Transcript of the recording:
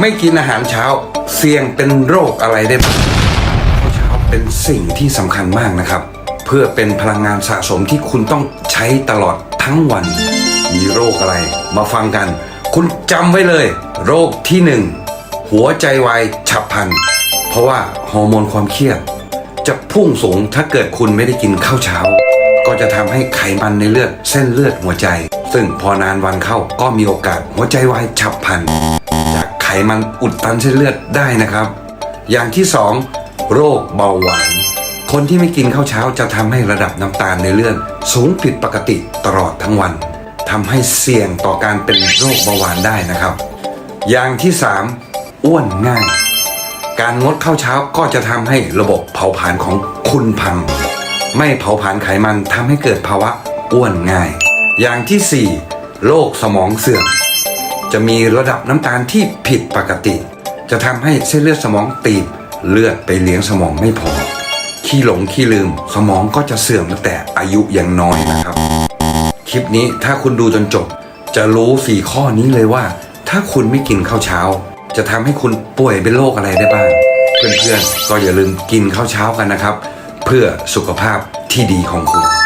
ไม่กินอาหารเช้า เสี่ยงเป็นโรคอะไรได้บ้างข้าวเช้าเป็นสิ่งที่สำคัญมากนะครับ เพื่อเป็นพลังงานสะสมที่คุณต้องใช้ตลอดทั้งวัน มีโรคอะไร มาฟังกัน คุณจำไว้เลย โรคที่หนึ่งหัวใจวายฉับพลัน เพราะว่าฮอร์โมนความเครียดจะพุ่งสูงถ้าเกิดคุณไม่ได้กินข้าวเช้า ก็จะทำให้ไขมันในเลือดเส้นเลือดหัวใจ ซึ่งพอนานวันเข้าก็มีโอกาสหัวใจวายฉับพลัน มันอุดตันเส้นเลือดได้นะครับ อย่างที่สองโรคเบาหวาน คนที่ไม่กินข้าวเช้าจะทำให้ระดับน้ำตาลในเลือดสูงผิดปกติตลอดทั้งวันทำให้เสี่ยงต่อการเป็นโรคเบาหวานได้นะครับ อย่างที่สามอ้วนง่าย การงดข้าวเช้าก็จะทำให้ระบบเผาผลาญของคุณพัง ไม่เผาผลาญไขมันทำให้เกิดภาวะอ้วนง่าย อย่างที่ 4โรคสมองเสื่อม จะมีระดับน้ำตาลที่ผิดปกติ จะทำให้เส้นเลือดสมองตีบเลือดไปเลี้ยงสมองไม่พอ ขี้หลงขี้ลืม สมองก็จะเสื่อมตั้งแต่อายุยังน้อยนะครับ คลิปนี้ถ้าคุณดูจนจบ จะรู้สี่ข้อนี้เลยว่า ถ้าคุณไม่กินข้าวเช้า จะทำให้คุณป่วยเป็นโรคอะไรได้บ้าง เพื่อนๆก็อย่าลืมกินข้าวเช้ากันนะครับ เพื่อสุขภาพที่ดีของคุณ